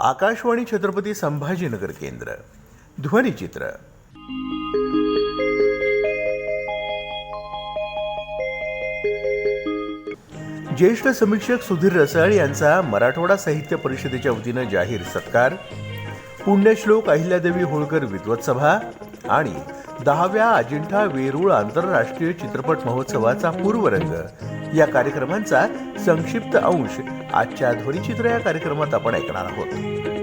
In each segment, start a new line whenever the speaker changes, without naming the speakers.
आकाशवाणी छत्रपती संभाजीनगर केंद्र ध्वनिचित्र ज्येष्ठ समीक्षक सुधीर रसाळ यांचा मराठवाडा साहित्य परिषदेच्या वतीनं जाहीर सत्कार पुण्यश्लोक अहिल्यादेवी होळकर विद्वत सभा आणि दहाव्या अजिंठा वेरूळ आंतरराष्ट्रीय चित्रपट महोत्सवाचा पूर्वरंग या कार्यक्रमांचा संक्षिप्त अंश आजच्या ध्वनिचित्र या कार्यक्रमात आपण ऐकणार आहोत.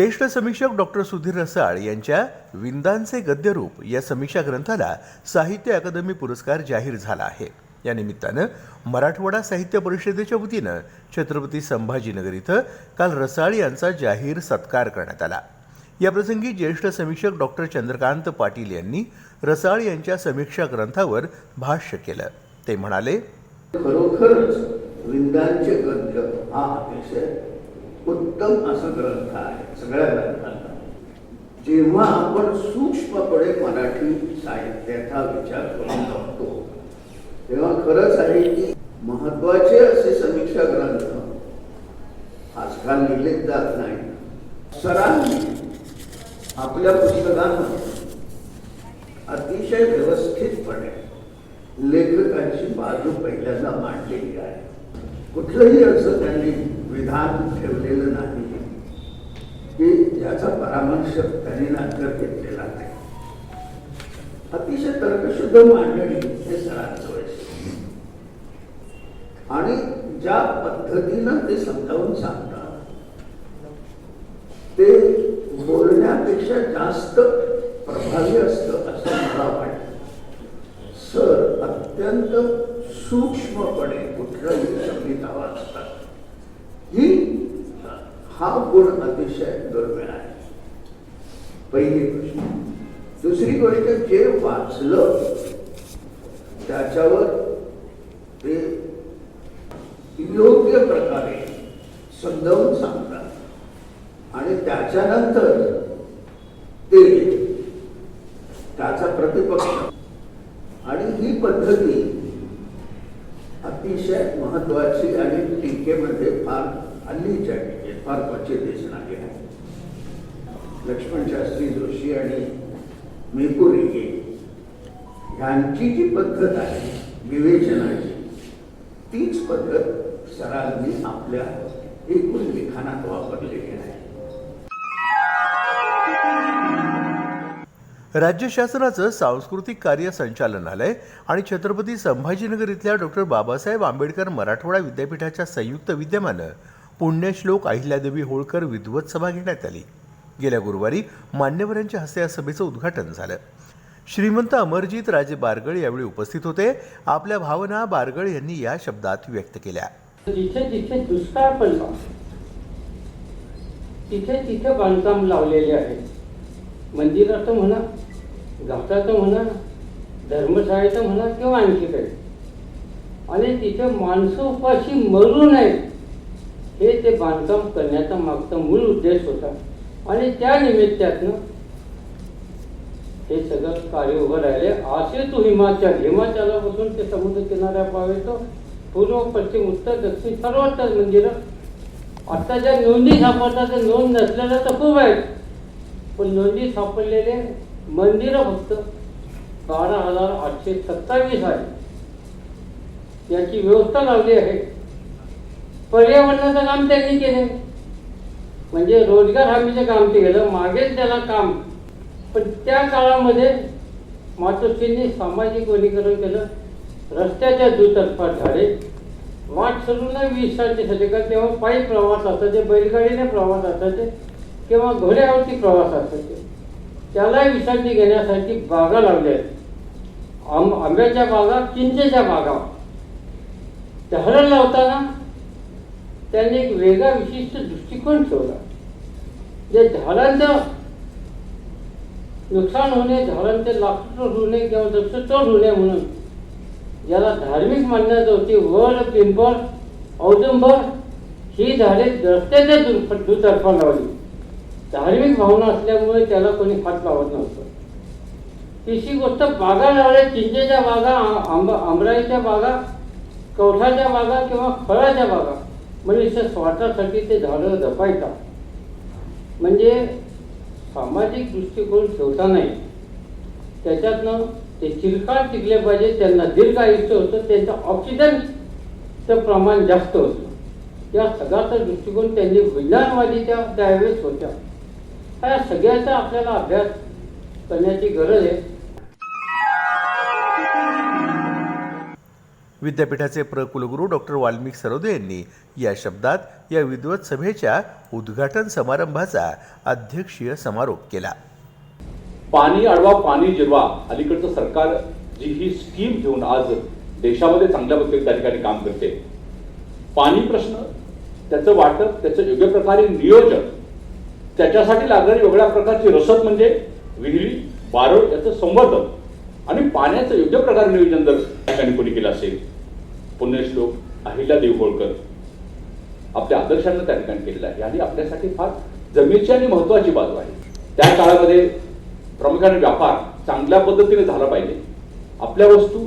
ज्येष्ठ समीक्षक डॉक्टर सुधीर रसाळ यांच्या विंदांचे गद्यरूप या समीक्षा ग्रंथाला साहित्य अकादमी पुरस्कार जाहीर झाला आहे. या निमित्तानं मराठवाडा साहित्य परिषदेच्या वतीनं छत्रपती संभाजीनगर इथं काल रसाळ यांचा जाहीर सत्कार करण्यात आला. याप्रसंगी ज्येष्ठ समीक्षक डॉक्टर चंद्रकांत पाटील यांनी रसाळ यांच्या समीक्षा ग्रंथावर भाष्य केलं. ते म्हणाले
खरोखरच विंदांचे गद्य हा अतिशय उत्तम असा ग्रंथ आहे. सगळ्या ग्रंथांना जेव्हा आपण सूक्ष्मपणे मराठी साहित्याचा विचार करून बघतो तेव्हा खरंच आहे की महत्त्वाचे असे समीक्षा ग्रंथ आजकाल लिहिलेच जात नाही सरांनी आपल्या पुस्तकांमध्ये अतिशय व्यवस्थितपणे लेखकांची बाजू पहिल्यांदा मांडलेली आहे. कुठलंही असं त्यांनी विधान ठेवलेलं नाही की याचा परामर्श त्यांनी नंतर घेतलेला नाही अतिशय तर्कशुद्ध मांडणी हे सरांचं वैशिष्ट्य आणि ज्या पद्धतीनं ते समजावून सांगतात ते बोलण्यापेक्षा जास्त प्रभावी असतं असं मला वाटतं. सर अत्यंत सूक्ष्मपणे कुठलाही संगीता वाचतात हा गुण अतिशय दुर्मिळ आहे. पहिली गोष्ट. दुसरी गोष्ट जे वाचलं त्याच्यावर ते योग्य प्रकारे समजावून सांगतात. आणि त्याच्यानंतर ते त्याचा प्रतिपक्ष. आणि ही पद्धती अतिशय महत्वाची आणि टीकेमध्ये फार हल्लीच्या टीकेत फार क्वचित दिसून आली आहे. लक्ष्मण शास्त्री जोशी आणि मेपुरी ह्यांची जी पद्धत आहे विवेचनाची तीच पद्धत सरांनी आपल्या एकूण लिखाणात वापरलेली आहे.
राज्य शासनाचं सांस्कृतिक कार्य संचालनालय आणि छत्रपती संभाजीनगर इथल्या डॉक्टर बाबासाहेब आंबेडकर मराठवाडा विद्यापीठाच्या संयुक्त विद्यमानं पुण्यश्लोक अहिल्यादेवी होळकर विद्वत सभा घेण्यात आली. गेल्या गुरुवारी मान्यवरांच्या हस्ते या सभेचं उद्घाटन झालं. श्रीमंत अमरजीत राजे बारगळ यावेळी उपस्थित होते. आपल्या भावना बारगळ यांनी या शब्दात व्यक्त केल्या.
जिथे जिथे दुष्काळ पडला तिथे तिथे बांधकाम लावलेले आहे. मंदिराचं म्हणा घाटाचं म्हणा धर्मशाळेचं म्हणा किंवा आणखी काही. आणि तिथे माणसं उपाशी मरू नये हे ते बांधकाम करण्याचा मागचा मूळ उद्देश होता. आणि त्या निमित्तातनं हे सगळं कार्य उभं राहिले. असे तो हिमाचल हिमाचलापासून ते समुद्र किनाऱ्यापर्यंत पूर्व पश्चिम उत्तर दक्षिण सर्वत्र मंदिरं. आता ज्या नोंदी सापडतात त्या नोंद नसलेल्या तर खूप आहेत. पण नोंदी सापडलेले मंदिरं फक्त बारा हजार आठशे सत्तावीस आहे याची व्यवस्था लावली आहे. पर्यावरणाचं काम त्यांनी केलं. म्हणजे रोजगार हमीचं काम ते केलं मागेच त्याला काम. पण त्या काळामध्ये मातोश्रींनी सामाजिक वनीकरण केलं रस्त्याच्या दुतर्फा झाडे वाट सोडून विश्रांतीसाठी का तेव्हा पायी प्रवास असायचे बैलगाडीने प्रवास असायचे किंवा घोड्यावरती प्रवास असायचे. त्यालाही विश्रांती घेण्यासाठी बागा लावल्या. आहेत आंब आंब्याच्या बागा चिंचेच्या बागा. झाडं लावताना त्यांनी एक वेगळा विशिष्ट दृष्टिकोन ठेवला. जे झाडांचं नुकसान होणे झाडांचे लाकूड होणे किंवा दक्षतोड होणे म्हणून ज्याला धार्मिक मान्यता होती. वड पिंपळ औदुंबर ही झाडे रस्त्याच्या दुर्फ दुतर्फा लावली. धार्मिक भावना असल्यामुळे त्याला कोणी हात लावत नव्हतं. तिसरी गोष्ट बागा लावल्या चिंचेच्या बागा आंब आंबा आंबराईच्या बागा कवठाच्या बागा किंवा फळाच्या बागा. म्हणजे मनुष्य स्वार्थासाठी ते झाडं जपायचा. म्हणजे सामाजिक दृष्टिकोन ठेवता नाही. त्याच्यातनं ते चिरकाळ टिकले पाहिजे त्यांना दीर्घ आयुष्य होतं त्यांचं ऑक्सिजनचं प्रमाण जास्त होतं. या सगळ्याचा दृष्टिकोन त्यांनी विज्ञानवादी त्या त्यावेळेस होत्या. या सगळ्याचा आपल्याला अभ्यास करण्याची गरज आहे.
विद्यापीठाचे प्र कुलगुरू डॉक्टर वाल्मिक सरोदे यांनी या शब्दात या विद्वत सभेच्या उद्घाटन समारंभाचा अध्यक्षीय समारोप केला.
पाणी अडवा पाणी जिरवा अलीकडचं सरकार जी ही स्कीम घेऊन आज देशामध्ये चांगल्या पद्धतीने त्या ठिकाणी काम करते. पाणी प्रश्न त्याचं वाटप त्याचं योग्य प्रकारे नियोजन त्याच्यासाठी लागणारी वेगळ्या प्रकारची रसद म्हणजे विहिरी बारळ याचं संवर्धन आणि पाण्याचं योग्य प्रकारे नियोजन जर त्या ठिकाणी कोणी केलं असेल पुण्यश्लोक अहिल्या होळकर आपल्या आदर्शांना त्या ठिकाणी केलेलं आहे. आणि आपल्यासाठी फार जमेची आणि महत्वाची बाजू आहे. त्या काळामध्ये प्रामुख्याने व्यापार चांगल्या पद्धतीने झाला पाहिजे. आपल्या वस्तू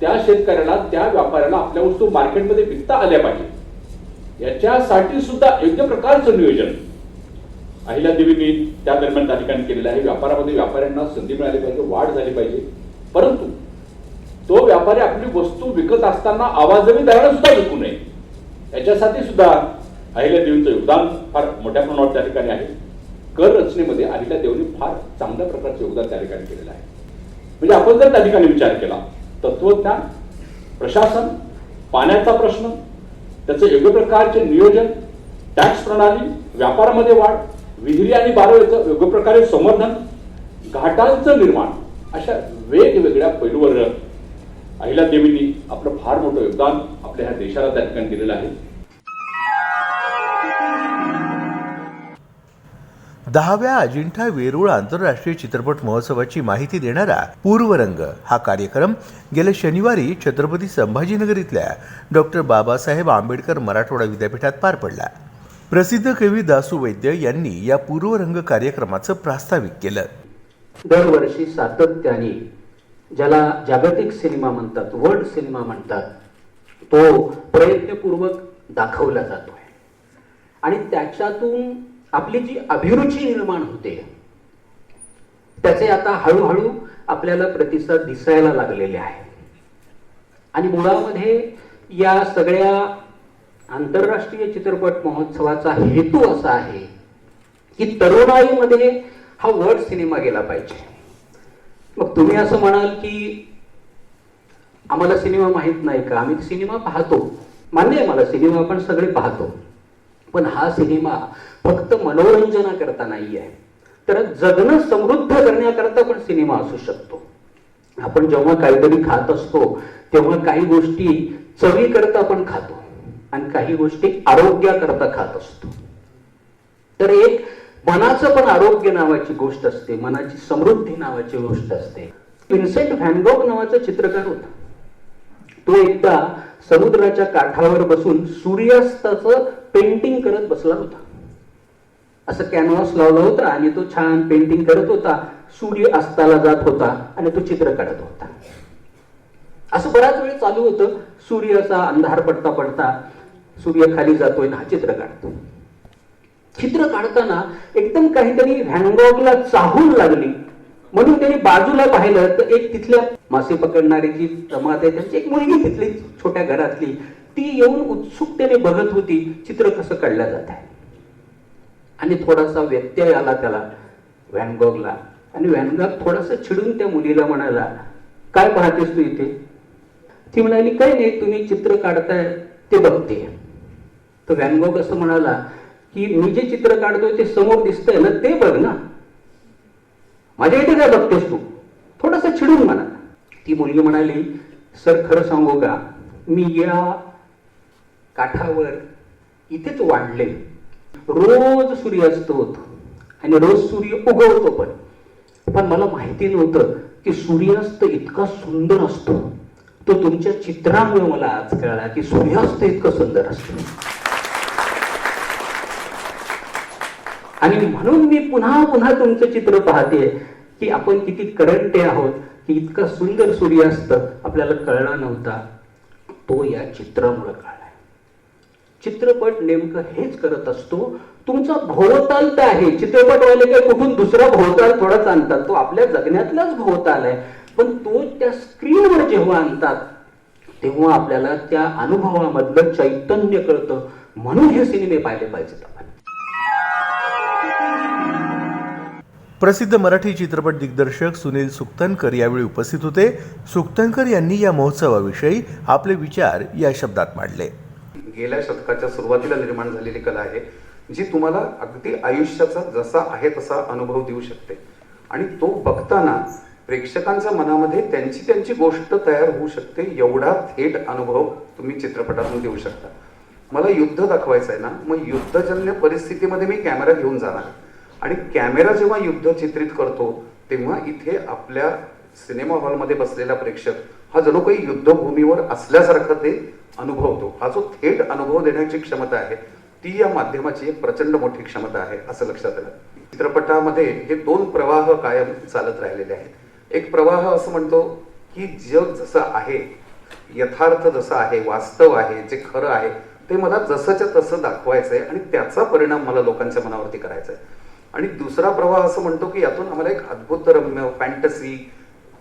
त्या शेतकऱ्याला त्या व्यापाऱ्याला आपल्या वस्तू मार्केटमध्ये विकता आल्या पाहिजे. याच्यासाठी सुद्धा योग्य प्रकारचं नियोजन अहिल्यादेवींनी त्या दरम्यान त्या ठिकाणी केलेलं आहे. व्यापारामध्ये व्यापाऱ्यांना संधी मिळाली पाहिजे वाढ झाली पाहिजे. परंतु तो व्यापारी आपली वस्तू विकत असताना आवाजवी दराने सुद्धा विकू नये. याच्यासाठी सुद्धा अहिल्यादेवींचं योगदान फार मोठ्या प्रमाणावर त्या ठिकाणी आहे. कर रचनेमध्ये अहिल्यादेवींनी फार चांगल्या प्रकारचं योगदान त्या ठिकाणी केलेलं आहे. म्हणजे आपण जर त्या ठिकाणी विचार केला तत्वज्ञान प्रशासन पाण्याचा प्रश्न त्याचं योग्य प्रकारचे नियोजन टॅक्स प्रणाली व्यापारामध्ये वाढ विहिरी आणि बारवेचं योग्य प्रकारे संवर्धन घाटांचं निर्माण अशा वेगवेगळ्या पैलूवर अहिल्यादेवींनी आपलं फार मोठं योगदान आपल्या ह्या देशाला त्या ठिकाणी दिलेलं आहे.
दहाव्या अजिंठा वेरूळ आंतरराष्ट्रीय चित्रपट महोत्सवाची माहिती देणारा पूर्वरंग हा कार्यक्रम गेल्या शनिवारी छत्रपती संभाजीनगर इथल्या डॉक्टर बाबासाहेब आंबेडकर मराठवाडा विद्यापीठात पार पडला. प्रसिद्ध कवी दासू वैद्य यांनी या पूर्वरंग कार्यक्रमाचं प्रास्ताविक केलं.
दरवर्षी सातत्याने ज्याला जागतिक सिनेमा म्हणतात वर्ल्ड सिनेमा म्हणतात तो प्रयत्नपूर्वक दाखवला जातोय. आणि त्याच्यातून आपली जी अभिरुची निर्माण होते त्याचे आता हळूहळू आपल्याला प्रतिसाद दिसायला लागलेले आहे. आणि मुळामध्ये या सगळ्या आंतरराष्ट्रीय चित्रपट महोत्सवाचा हेतू असा आहे की तरुणाईमध्ये हा वर्ड सिनेमा गेला पाहिजे. मग तुम्ही असं म्हणाल की आम्हाला सिनेमा माहीत नाही का? आम्ही सिनेमा पाहतो. मान्य आहे मला सिनेमा आपण सगळे पाहतो. पण हा सिनेमा फक्त मनोरंजनाकरता नाही आहे तर जगणं समृद्ध करण्याकरता पण सिनेमा असू शकतो. आपण जेव्हा काहीतरी खात असतो तेव्हा काही गोष्टी चवीकरता पण खातो. आणि काही गोष्टी आरोग्याकरता खात असतो. तर एक मनाचं पण आरोग्य नावाची गोष्ट असते मनाची समृद्धी नावाची गोष्ट असते. विन्सेंट व्हॅनगॉग नावाचा चित्रकार होता. तो एकदा समुद्राच्या काठावर बसून सूर्यास्ताचं पेंटिंग करत बसला होता. असं कॅनव्हास लावला होता आणि तो छान पेंटिंग करत होता. सूर्य अस्ताला जात होता आणि तो चित्र काढत होता. असं बराच वेळ चालू होतं. सूर्याचा अंधार पडता पडता सूर्य खाली जातोय ना हा चित्र काढतो. चित्र काढताना एकदम काहीतरी व्हॅनगॉगला चाहूल लागली. म्हणून त्यांनी बाजूला पाहिलं तर एक तिथल्या मासे पकडणारी जी जमात आहे त्यांची एक मुलगी तिथली छोट्या घरातली ती येऊन उत्सुकतेने बघत होती चित्र कसं काढलं जात आहे. आणि थोडासा व्यत्यय आला त्याला व्हॅनगॉगला. आणि व्हॅनगॉग थोडासा चिडून त्या मुलीला म्हणाला काय पाहतेस तू इथे? ती म्हणाली काही नाही तुम्ही चित्र काढताय ते बघते. तर व्हॅनगॉग असं म्हणाला की मी जे चित्र काढतोय ते समोर दिसतंय ना ते बघ ना. माझ्या इथे काय बघतेस तू? थोडस चिडून म्हणा. ती मुलगी म्हणाली सर खरं सांगू का? मी या काठावर इथेच वाढले. रोज सूर्यास्त होतो आणि रोज सूर्य उगवतो पण. पण मला माहिती नव्हतं की सूर्यास्त इतका सुंदर असतो. तो तुमच्या चित्रामुळे मला आज कळला की सूर्यास्त इतकं सुंदर असतो. आणि म्हणून मी पुन्हा पुन्हा तुमचं चित्र पाहते की आपण किती करंटे आहोत की इतका सुंदर सूर्यास्त आपल्याला कळला नव्हता. तो या चित्रामुळे कळलाय. चित्रपट नेमकं हेच करत असतो. तुमचा भोवताल तर आहे. चित्रपटवाले काय कुठून दुसरा भोवताल थोडाच आणतात तो आपल्या जगण्यातलाच भोवताल आहे. पण तो त्या स्क्रीनवर जेव्हा आणतात तेव्हा आपल्याला त्या अनुभवामधलं चैतन्य कळतं. म्हणून हे सिनेमे पाहिले पाहिजेत आपण.
प्रसिद्ध मराठी चित्रपट दिग्दर्शक सुनील सुक्तनकर यावेळी उपस्थित होते. सुक्तनकर यांनी या महोत्सवाविषयी आपले विचार या शब्दात मांडले.
गेल्या शतकाच्या सुरुवातीला निर्माण झालेली कला आहे जी तुम्हाला अगदी आयुष्याचा जसा आहे तसा अनुभव देऊ शकते. आणि तो बघताना प्रेक्षकांच्या मनामध्ये त्यांची त्यांची गोष्ट तयार होऊ शकते एवढा थेट अनुभव तुम्ही चित्रपटातून देऊ शकता. मला युद्ध दाखवायचं आहे ना मग युद्धजन्य परिस्थितीमध्ये मी कॅमेरा घेऊन जाणार. आणि कॅमेरा जेव्हा युद्ध चित्रित करतो तेव्हा इथे आपल्या सिनेमा हॉलमध्ये बसलेला प्रेक्षक हा जणू काही युद्धभूमीवर असल्यासारखं ते अनुभवतो. हा जो थेट अनुभव देण्याची क्षमता आहे ती या माध्यमाची एक प्रचंड मोठी क्षमता आहे असं लक्षात आलं. चित्रपटामध्ये हे दोन प्रवाह कायम चालत राहिलेले आहेत. एक प्रवाह असं म्हणतो की जग जसं आहे यथार्थ जसं आहे वास्तव आहे जे खरं आहे ते मला जसंच्या तसं दाखवायचं आहे आणि त्याचा परिणाम मला लोकांच्या मनावरती करायचा आहे आणि दुसरा प्रवाह असं म्हणतो की यातून आम्हाला एक अद्भुत रम्य फॅन्टसी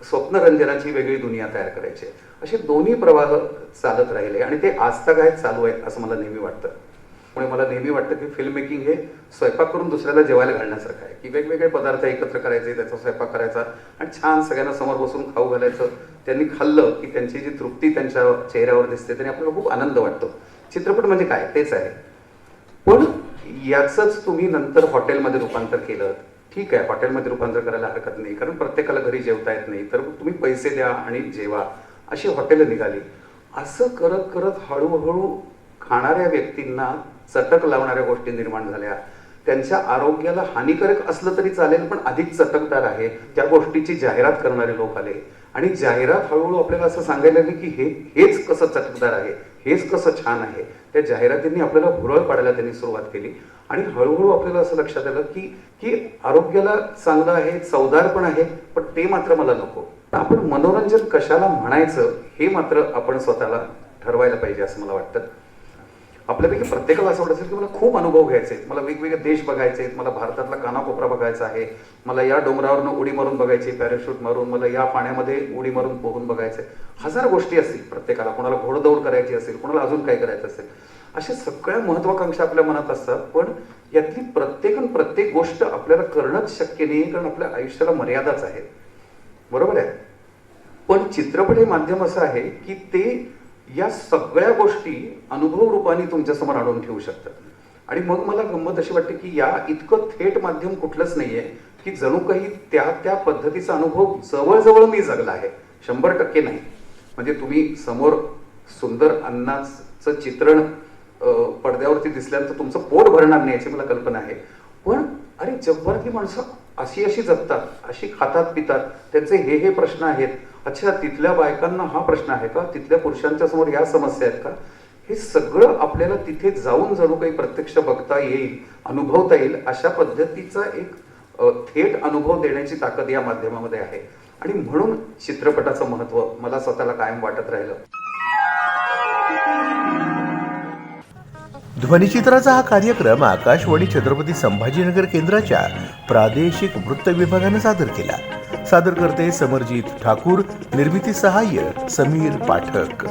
स्वप्नरंजनाची वेगळी दुनिया तयार करायची असे दोन्ही प्रवाह चालत राहिले आणि ते आजतागायत चालू आहेत असं मला नेहमी वाटतं. त्यामुळे मला नेहमी वाटतं की फिल्म मेकिंग हे स्वयंपाक करून दुसऱ्याला जेवायला घालण्यासारखं आहे. की वेगवेगळे पदार्थ एकत्र करायचे त्याचा स्वयंपाक करायचा आणि छान सगळ्यांना समोर बसून खाऊ घालायचं. त्यांनी खाल्लं की त्यांची जी तृप्ती त्यांच्या चेहऱ्यावर दिसते त्याने आपल्याला खूप आनंद वाटतो. चित्रपट म्हणजे काय? तेच आहे. याचंच तुम्ही नंतर हॉटेलमध्ये रूपांतर केलं. ठीक आहे हॉटेलमध्ये रूपांतर करायला हरकत नाही कारण प्रत्येकाला घरी जेवता येत नाही. तर तुम्ही पैसे द्या आणि जेवा. अशी हॉटेलं निघाली. असं करत करत हळूहळू खाणाऱ्या व्यक्तींना चटक लावणाऱ्या गोष्टी निर्माण झाल्या. त्यांच्या आरोग्याला हानिकारक असलं तरी चालेल पण अधिक चटकदार आहे. त्या गोष्टीची जाहिरात करणारे लोक आले. आणि जाहिरात हळूहळू आपल्याला असं सांगायला लागले की हे हेच कसं चटकदार आहे हेच कसं छान आहे. त्या जाहिरातींनी आपल्याला भुरळ पाडायला त्यांनी सुरुवात केली. आणि हळूहळू आपल्याला असं लक्षात आलं की की आरोग्याला चांगलं आहे चवदार पण आहे पण ते मात्र मला नको. आपण मनोरंजन कशाला म्हणायचं हे मात्र आपण स्वतःला ठरवायला पाहिजे असं मला वाटतं. आपल्यापैकी प्रत्येकाला असं वाटत असेल की मला खूप अनुभव घ्यायचे आहेत. मला वेगवेगळे देश बघायचे आहेत. मला भारतातला कानाकोपरा बघायचा आहे. मला या डोंगरावरनं उडी मारून बघायची पॅराशूट मारून मला या पाण्यामध्ये उडी मारून पोहून बघायचे हजार गोष्टी असतील प्रत्येकाला. कोणाला घोडदौड करायची असेल कोणाला अजून काय करायचं असेल. अशा सगळ्या महत्वाकांक्षा आपल्या मनात असतात. पण यातली प्रत्येक आणि प्रत्येक गोष्ट आपल्याला करणंच शक्य नाही कारण आपल्या आयुष्याला मर्यादाच आहेत बरोबर आहे? पण चित्रपट हे माध्यम असं आहे की ते या सगळ्या गोष्टी अनुभव रूपाने तुमच्यासमोर आणून ठेवू शकतात. आणि मग मला गंमत अशी वाटते की या इतकं थेट माध्यम कुठलंच नाहीये की जणू काही त्या त्या पद्धतीचा अनुभव जवळजवळ मी जगला आहे. शंभर टक्के नाही. म्हणजे तुम्ही समोर सुंदर अन्नाचं चित्रण पडद्यावरती दिसल्यानंतर तुमचं पोट भरणार नाही याची मला कल्पना आहे. पण अरे जगभरातली माणसं अशी अशी जगतात अशी खातात पितात त्यांचे हे हे प्रश्न आहेत. अच्छा तिथल्या बायकांना हा प्रश्न आहे का? तिथल्या पुरुषांच्या समोर या समस्या आहेत का? हे सगळं आपल्याला तिथे जाऊन जणू काही प्रत्यक्ष बघता येईल अनुभवता येईल अशा पद्धतीचा एक थेट अनुभव देण्याची ताकद या माध्यमामध्ये आहे. आणि म्हणून चित्रपटाचं महत्त्व मला स्वतःला कायम वाटत राहिलं.
ध्वनिचित्राचा हा कार्यक्रम आकाशवाणी छत्रपती संभाजीनगर केंद्राच्या प्रादेशिक वृत्त विभागानं सादर केला. सादर करते समरजीत ठाकूर निर्मिती सहाय्य समीर पाठक.